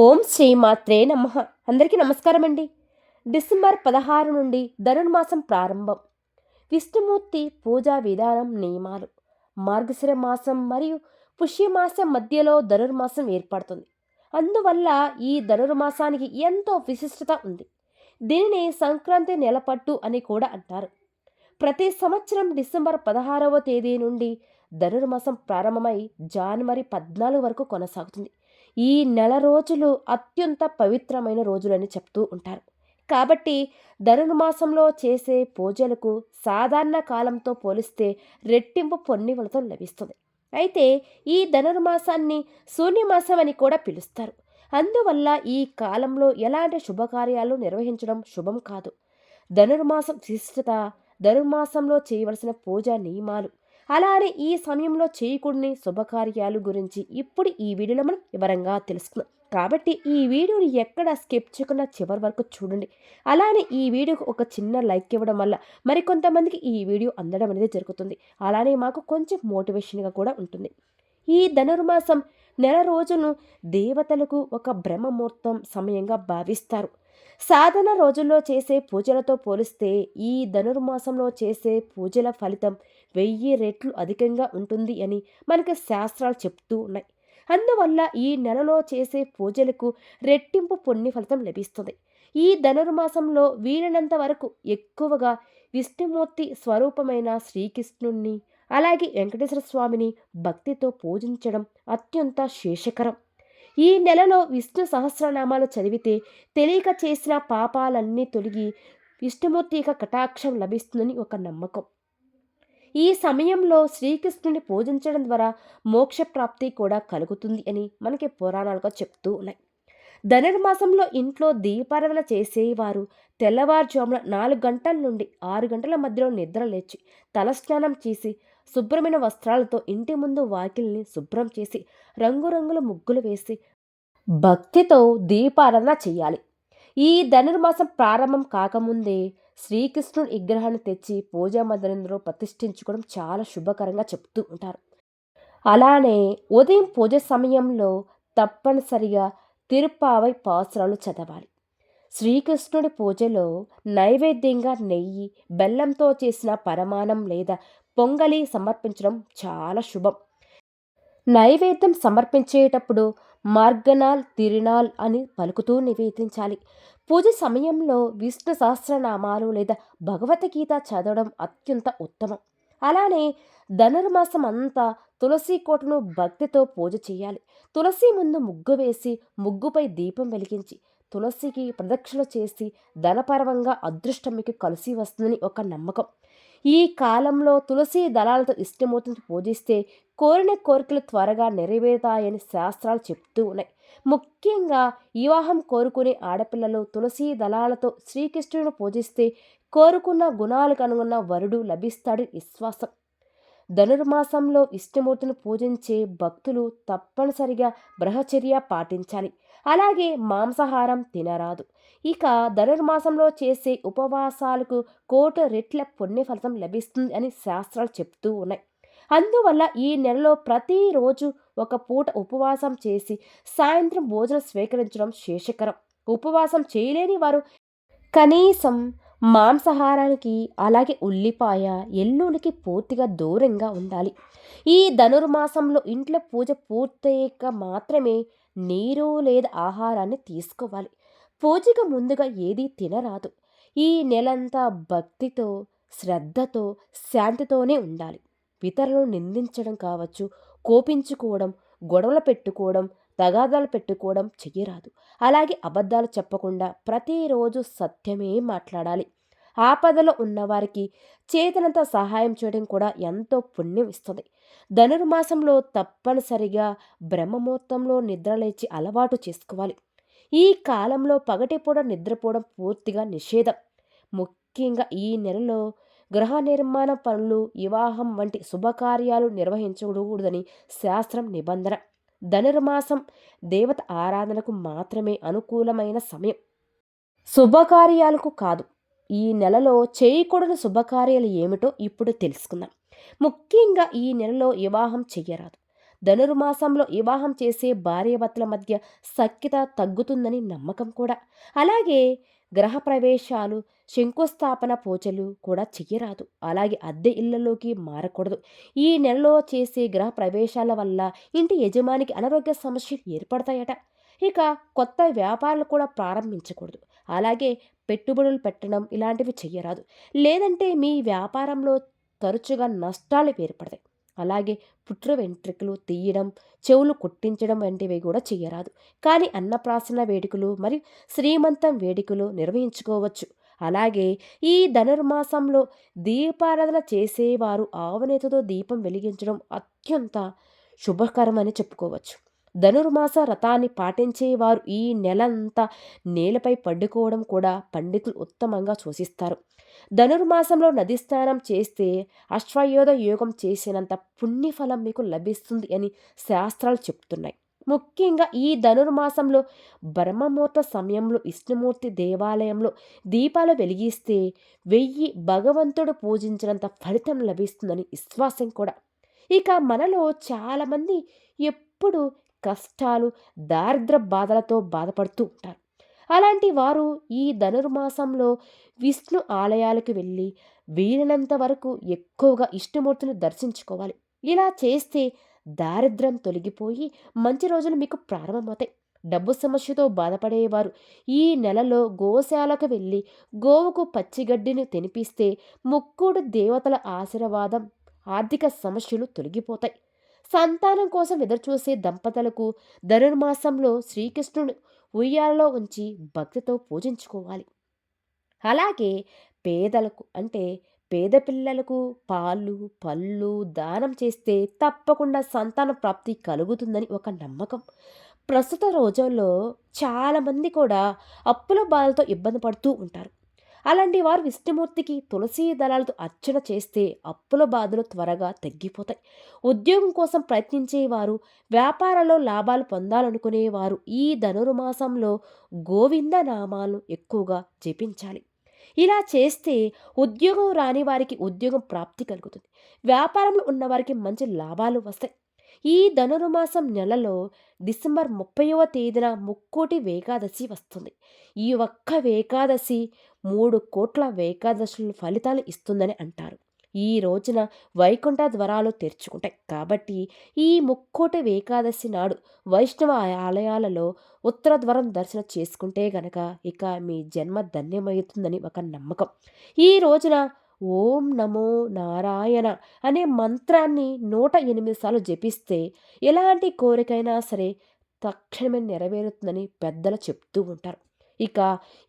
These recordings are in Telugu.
ఓం శ్రీమాత్రే నమ. అందరికీ నమస్కారం అండి డిసెంబర్ పదహారు నుండి ధనుర్మాసం ప్రారంభం. విష్ణుమూర్తి పూజా విధానం నియమాలు. మార్గశిర మాసం మరియు పుష్యమాసం మధ్యలో ధనుర్మాసం ఏర్పడుతుంది. అందువల్ల ఈ ధనుర్మాసానికి ఎంతో విశిష్టత ఉంది. దీనిని సంక్రాంతి నెలపట్టు అని కూడా అంటారు. ప్రతి సంవత్సరం డిసెంబర్ పదహారవ తేదీ నుండి ధనుర్మాసం ప్రారంభమై జనవరి పద్నాలుగు వరకు కొనసాగుతుంది. ఈ నెల రోజులు అత్యంత పవిత్రమైన రోజులని చెప్తూ ఉంటారు. కాబట్టి ధనుర్మాసంలో చేసే పూజలకు సాధారణ కాలంతో పోలిస్తే రెట్టింపు పొన్ని ఫలితం లభిస్తుంది. అయితే ఈ ధనుర్మాసాన్ని శూన్యమాసం అని కూడా పిలుస్తారు. అందువల్ల ఈ కాలంలో ఎలాంటి శుభకార్యాలు నిర్వహించడం శుభం కాదు. ధనుర్మాసం విశిష్టత ధనుర్మాసంలో చేయవలసిన పూజా నియమాలు అలానే ఈ సమయంలో చేయకూడని శుభకార్యాలు గురించి ఇప్పుడు ఈ వీడియోలో మనం వివరంగా తెలుసుకుందాం. కాబట్టి ఈ వీడియోని ఎక్కడ స్కిప్ చేయకుండా చివరి వరకు చూడండి. అలానే ఈ వీడియోకి ఒక చిన్న లైక్ ఇవ్వడం వల్ల మరికొంతమందికి ఈ వీడియో అందడం అనేది జరుగుతుంది. అలానే మాకు కొంచెం మోటివేషన్గా కూడా ఉంటుంది. ఈ ధనుర్మాసం నెల రోజును దేవతలకు ఒక బ్రహ్మముహూర్తం సమయంగా భావిస్తారు. సాధన రోజుల్లో చేసే పూజలతో పోలిస్తే ఈ ధనుర్మాసంలో చేసే పూజల ఫలితం వెయ్యి రెట్లు అధికంగా ఉంటుంది అని మనకి శాస్త్రాలు చెప్తూ ఉన్నాయి. అందువల్ల ఈ నెలలో చేసే పూజలకు రెట్టింపు పుణ్య ఫలితం లభిస్తుంది. ఈ ధనుర్మాసంలో వీలైనంత వరకు ఎక్కువగా విష్ణుమూర్తి స్వరూపమైన శ్రీకృష్ణుణ్ణి అలాగే వెంకటేశ్వర స్వామిని భక్తితో పూజించడం అత్యంత శేషకరం. ఈ నెలలో విష్ణు సహస్రనామాలు చదివితే తెలియక చేసిన పాపాలన్నీ తొలగి విష్ణుమూర్తి యొక్క కటాక్షం లభిస్తుందని ఒక నమ్మకం. ఈ సమయంలో శ్రీకృష్ణుని పూజించడం ద్వారా మోక్షప్రాప్తి కూడా కలుగుతుంది అని మనకి పురాణాలుగా చెప్తూ ఉన్నాయి. ధనుర్మాసంలో ఇంట్లో దీపారాధన చేసేవారు తెల్లవారుజామున నాలుగు గంటల నుండి ఆరు గంటల మధ్యలో నిద్ర లేచి తలస్నానం చేసి శుభ్రమైన వస్త్రాలతో ఇంటి ముందు వాకిల్ని శుభ్రం చేసి రంగురంగుల ముగ్గులు వేసి భక్తితో దీపారాధన చేయాలి. ఈ ధనుర్మాసం ప్రారంభం కాకముందే శ్రీకృష్ణుడి విగ్రహాన్ని తెచ్చి పూజా మందిరంలో ప్రతిష్ఠించుకోవడం చాలా శుభకరంగా చెప్తూ ఉంటారు. అలానే ఉదయం పూజ సమయంలో తప్పనిసరిగా తిరుపావై పాసురాలు చదవాలి. శ్రీకృష్ణుడి పూజలో నైవేద్యంగా నెయ్యి బెల్లంతో చేసిన పరమాణం లేదా పొంగలి సమర్పించడం చాలా శుభం. నైవేద్యం సమర్పించేటప్పుడు మార్గనాల్ తిరునాల్ అని పలుకుతూ నివేదించాలి. పూజ సమయంలో విష్ణు సహస్రనామాలు లేదా భగవద్గీత చదవడం అత్యంత ఉత్తమం. అలానే ధనుర్మాసం అంతా తులసి కోటను భక్తితో పూజ చేయాలి. తులసి ముందు ముగ్గు వేసి ముగ్గుపై దీపం వెలిగించి తులసికి ప్రదక్షిణ చేసి ధనపరవంగా అదృష్టం మీకు కలిసి వస్తుందని ఒక నమ్మకం. ఈ కాలంలో తులసి దళాలతో ఇష్టమూర్తిని పూజిస్తే కోరిన కోరికలు త్వరగా నెరవేరుతాయని శాస్త్రాలు చెప్తూ ఉన్నాయి. ముఖ్యంగా వివాహం కోరుకునే ఆడపిల్లలు తులసి దళాలతో శ్రీకృష్ణుని పూజిస్తే కోరుకున్న గుణాలకు అనుగుణ వరుడు లభిస్తాడు విశ్వాసం. ధనుర్మాసంలో ఇష్టమూర్తిని పూజించే భక్తులు తప్పనిసరిగా బ్రహ్మచర్య పాటించాలి. అలాగే మాంసాహారం తినరాదు. ఇక ధనుర్మాసంలో చేసే ఉపవాసాలకు కోట రెట్ల పుణ్యఫలితం లభిస్తుంది అని శాస్త్రాలు చెప్తూ ఉన్నాయి. అందువల్ల ఈ నెలలో ప్రతిరోజు ఒక పూట ఉపవాసం చేసి సాయంత్రం భోజనం స్వీకరించడం శేషకరం. ఉపవాసం చేయలేని వారు కనీసం మాంసాహారానికి అలాగే ఉల్లిపాయ ఎల్లునికి పూర్తిగా దూరంగా ఉండాలి. ఈ ధనుర్మాసంలో ఇంట్లో పూజ పూర్తయ్యాక మాత్రమే నీరు లేదా ఆహారాన్ని తీసుకోవాలి. పూజకు ముందుగా ఏదీ తినరాదు. ఈ నెలంతా భక్తితో శ్రద్ధతో శాంతితోనే ఉండాలి. ఇతరులను నిందించడం కావచ్చు కోపించుకోవడం గొడవలు పెట్టుకోవడం తగాదాలు పెట్టుకోవడం చెయ్యరాదు. అలాగే అబద్ధాలు చెప్పకుండా ప్రతిరోజు సత్యమే మాట్లాడాలి. ఆపదలో ఉన్నవారికి చేతనంత సహాయం చేయడం కూడా ఎంతో పుణ్యం ఇస్తుంది. ధనుర్మాసంలో తప్పనిసరిగా బ్రహ్మముహూర్తంలో నిద్రలేచి అలవాటు చేసుకోవాలి. ఈ కాలంలో పగటిపూట నిద్రపోవడం పూర్తిగా నిషేధం. ముఖ్యంగా ఈ నెలలో గృహ నిర్మాణ పనులు వివాహం వంటి శుభకార్యాలు నిర్వహించకూడదని శాస్త్రం నిబంధన. ధనుర్మాసం దేవత ఆరాధనకు మాత్రమే అనుకూలమైన సమయం. శుభకార్యాలకు కాదు ఈ నెలలో చేయకూడని శుభకార్యాలు ఏమిటో ఇప్పుడు తెలుసుకుందాం. ముఖ్యంగా ఈ నెలలో వివాహం చెయ్యరాదు. ధనుర్మాసంలో వివాహం చేసే భార్యాభర్తల మధ్య సఖ్యత తగ్గుతుందని నమ్మకం కూడా. అలాగే గ్రహ ప్రవేశాలు శంకుస్థాపన పూజలు కూడా చెయ్యరాదు. అలాగే అద్దె ఇళ్ళలోకి మారకూడదు. ఈ నెలలో చేసే గ్రహ ప్రవేశాల వల్ల ఇంటి యజమానికి అనారోగ్య సమస్యలు ఏర్పడతాయట. ఇక కొత్త వ్యాపారాలు కూడా ప్రారంభించకూడదు. అలాగే పెట్టుబడులు పెట్టడం ఇలాంటివి చెయ్యరాదు. లేదంటే మీ వ్యాపారంలో తరచుగా నష్టాలు ఏర్పడతాయి. అలాగే పుట్ర వెంట్రుకలు తీయడం చెవులు కుట్టించడం వంటివి కూడా చేయరాదు కానీ అన్నప్రాసన వేడుకలు మరియు శ్రీమంతం వేడుకలు నిర్వహించుకోవచ్చు. అలాగే ఈ ధనుర్మాసంలో దీపారాధన చేసేవారు ఆవనేతతో దీపం వెలిగించడం అత్యంత శుభకరమని చెప్పుకోవచ్చు. ధనుర్మాస రథాన్ని పాటించేవారు ఈ నెలంతా నేలపై పండుకోవడం కూడా పండితులు ఉత్తమంగా సూచిస్తారు ధనుర్మాసంలో నది స్నానం చేస్తే అశ్వయోధ యోగం చేసినంత పుణ్యఫలం మీకు లభిస్తుంది అని శాస్త్రాలు చెప్తున్నాయి. ముఖ్యంగా ఈ ధనుర్మాసంలో బ్రహ్మముహూర్త సమయంలో విష్ణుమూర్తి దేవాలయంలో దీపాలు వెలిగిస్తే వెయ్యి భగవంతుడు పూజించినంత ఫలితం లభిస్తుందని విశ్వాసం కూడా. ఇక మనలో చాలామంది ఎప్పుడు కష్టాలు దారిద్ర బాధలతో బాధపడుతూ ఉంటారు. అలాంటి వారు ఈ ధనుర్మాసంలో విష్ణు ఆలయాలకు వెళ్ళి వీలైనంత వరకు ఎక్కువగా ఇష్టమూర్తిని దర్శించుకోవాలి. ఇలా చేస్తే దారిద్ర్యం తొలగిపోయి మంచి రోజులు మీకు ప్రారంభమవుతాయి. డబ్బు సమస్యతో బాధపడేవారు ఈ నెలలో గోశాలకు వెళ్ళి గోవుకు పచ్చిగడ్డిని తినిపిస్తే ముక్కుడు దేవతల ఆశీర్వాదం ఆర్థిక సమస్యలు తొలగిపోతాయి. సంతానం కోసం ఎదురుచూసే దంపతులకు ధనుర్మాసంలో శ్రీకృష్ణుడు ఉయ్యాలలో ఉంచి భక్తితో పూజించుకోవాలి. అలాగే పేదలకు అంటే పేద పిల్లలకు పాలు పళ్ళు దానం చేస్తే తప్పకుండా సంతాన ప్రాప్తి కలుగుతుందని ఒక నమ్మకం. ప్రస్తుత రోజుల్లో చాలామంది కూడా అప్పుల బాధలతో ఇబ్బంది పడుతూ ఉంటారు. అలాంటి వారు విష్ణుమూర్తికి తులసి దళాలతో అర్చన చేస్తే అప్పుల బాధలు త్వరగా తగ్గిపోతాయి. ఉద్యోగం కోసం ప్రయత్నించేవారు వ్యాపారంలో లాభాలు పొందాలనుకునేవారు ఈ ధనుర్మాసంలో గోవింద నామాలు ఎక్కువగా జపించాలి. ఇలా చేస్తే ఉద్యోగం రాని వారికి ఉద్యోగం ప్రాప్తి కలుగుతుంది. వ్యాపారంలో ఉన్నవారికి మంచి లాభాలు వస్తాయి. ఈ ధనుర్మాసం నెలలో డిసెంబర్ ముప్పైవ తేదీన ముక్కోటి వేకాదశి వస్తుంది. ఈ ఒక్క వేకాదశి మూడు కోట్ల వేకాదశుల ఫలితాలు ఇస్తుందని అంటారు. ఈ రోజున వైకుంఠ ద్వారాలు తెరుచుకుంటాయి. కాబట్టి ఈ ముక్కోటి ఏకాదశి నాడు వైష్ణవ ఆలయాలలో ఉత్తర ద్వారం దర్శనం చేసుకుంటే గనక ఇక మీ జన్మ ధన్యమవుతుందని ఒక నమ్మకం. ఈ రోజున ఓం నమో నారాయణ అనే మంత్రాన్ని నూట ఎనిమిది సార్లు జపిస్తే ఎలాంటి కోరికైనా సరే తక్షణమే నెరవేరుతుందని పెద్దలు చెప్తూ ఉంటారు. ఇక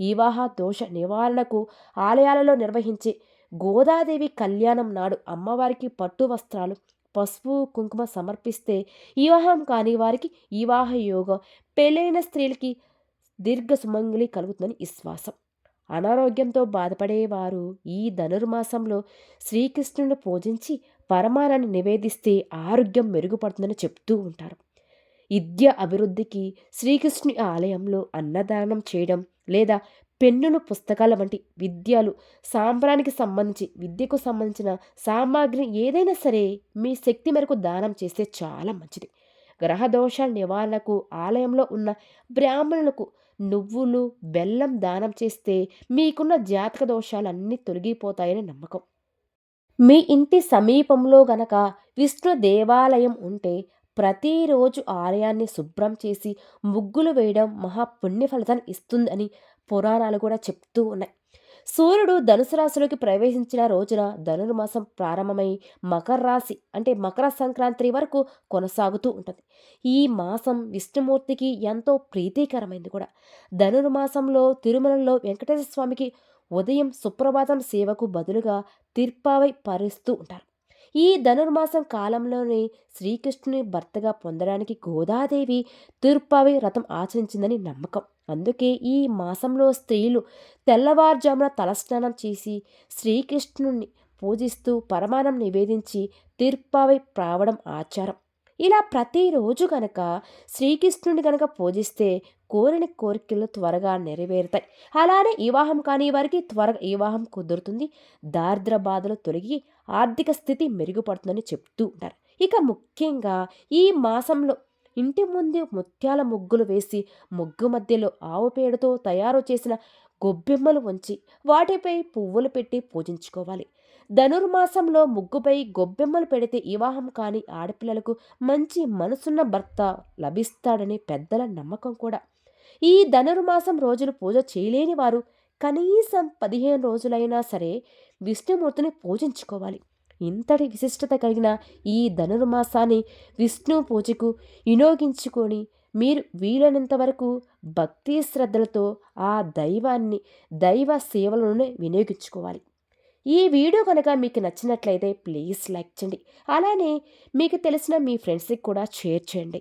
వివాహ దోష నివారణకు ఆలయాలలో నిర్వహించే గోదాదేవి కళ్యాణం నాడు అమ్మవారికి పట్టు వస్త్రాలు పసుపు కుంకుమ సమర్పిస్తే వివాహం కాని వారికి వివాహ యోగం పెళ్ళైన స్త్రీలకి దీర్ఘ సుమంగులి కలుగుతుందని విశ్వాసం. అనారోగ్యంతో బాధపడేవారు ఈ ధనుర్మాసంలో శ్రీకృష్ణుని పూజించి పరమానాన్ని నివేదిస్తే ఆరోగ్యం మెరుగుపడుతుందని చెప్తూ ఉంటారు. విద్య అభివృద్ధికి శ్రీకృష్ణుని ఆలయంలో అన్నదానం చేయడం లేదా పెన్నులు పుస్తకాల వంటి విద్యలు సాంబ్రానికి సంబంధించి విద్యకు సంబంధించిన సామాగ్రి ఏదైనా సరే మీ శక్తి మేరకు దానం చేస్తే చాలా మంచిది. గ్రహదోషాల నివారణకు ఆలయంలో ఉన్న బ్రాహ్మణులకు నువ్వులు బెల్లం దానం చేస్తే మీకున్న జాతక దోషాలన్నీ తొలగిపోతాయని నమ్మకం. మీ ఇంటి సమీపంలో గనక విష్ణు దేవాలయం ఉంటే ప్రతిరోజు ఆలయాన్ని శుభ్రం చేసి ముగ్గులు వేయడం మహా పుణ్య ఫలితాన్ని ఇస్తుందని పురాణాలు కూడా చెప్తూ ఉన్నాయి. సూర్యుడు ధనుసు రాశిలోకి ప్రవేశించిన రోజున ధనుర్మాసం ప్రారంభమై మకర రాశి అంటే మకర సంక్రాంతి వరకు కొనసాగుతూ ఉంటుంది. ఈ మాసం విష్ణుమూర్తికి ఎంతో ప్రీతికరమైంది కూడా. ధనుర్మాసంలో తిరుమలలో వెంకటేశ్వర స్వామికి ఉదయం సుప్రభాతం సేవకు బదులుగా తీర్పావై పారిస్తూ ఉంటారు. ఈ ధనుర్మాసం కాలంలోనే శ్రీకృష్ణుని భర్తగా పొందడానికి గోదాదేవి తూర్పావి రథం ఆచరించిందని నమ్మకం. అందుకే ఈ మాసంలో స్త్రీలు తెల్లవారుజామున తలస్నానం చేసి శ్రీకృష్ణుని పూజిస్తూ పరమానం నివేదించి తీర్పావై ప్రావడం ఆచారం. ఇలా ప్రతిరోజు గనక శ్రీకృష్ణుని గనక పూజిస్తే కోరిన కోరికలు త్వరగా నెరవేరుతాయి. అలానే వివాహం కాని వారికి త్వరగా వివాహం కుదురుతుంది. దారిద్ర బాధలు తొలగి ఆర్థిక స్థితి మెరుగుపడుతుందని చెప్తూ ఉంటారు. ఇక ముఖ్యంగా ఈ మాసంలో ఇంటి ముందు ముత్యాల ముగ్గులు వేసి ముగ్గు మధ్యలో ఆవు పేడతో తయారు చేసిన గొబ్బెమ్మలు ఉంచి వాటిపై పువ్వులు పెట్టి పూజించుకోవాలి. ధనుర్మాసంలో ముగ్గుపై గొబ్బెమ్మలు పెడితే వివాహం కాని ఆడపిల్లలకు మంచి మనసున్న భర్త లభిస్తాడని పెద్దల నమ్మకం కూడా. ఈ ధనుర్మాసం రోజులు పూజ చేయలేని వారు కనీసం పదిహేను రోజులైనా సరే విష్ణుమూర్తిని పూజించుకోవాలి. ఇంతటి విశిష్టత కలిగిన ఈ ధనుర్మాసాన్ని విష్ణు పూజకు వినియోగించుకొని మీరు వీలైనంత వరకు భక్తి శ్రద్ధలతో ఆ దైవాన్ని దైవ సేవలను వినియోగించుకోవాలి. ఈ వీడియో కనుక మీకు నచ్చినట్లయితే ప్లీజ్ లైక్ చేయండి. అలానే మీకు తెలిసిన మీ ఫ్రెండ్స్కి కూడా షేర్ చేయండి.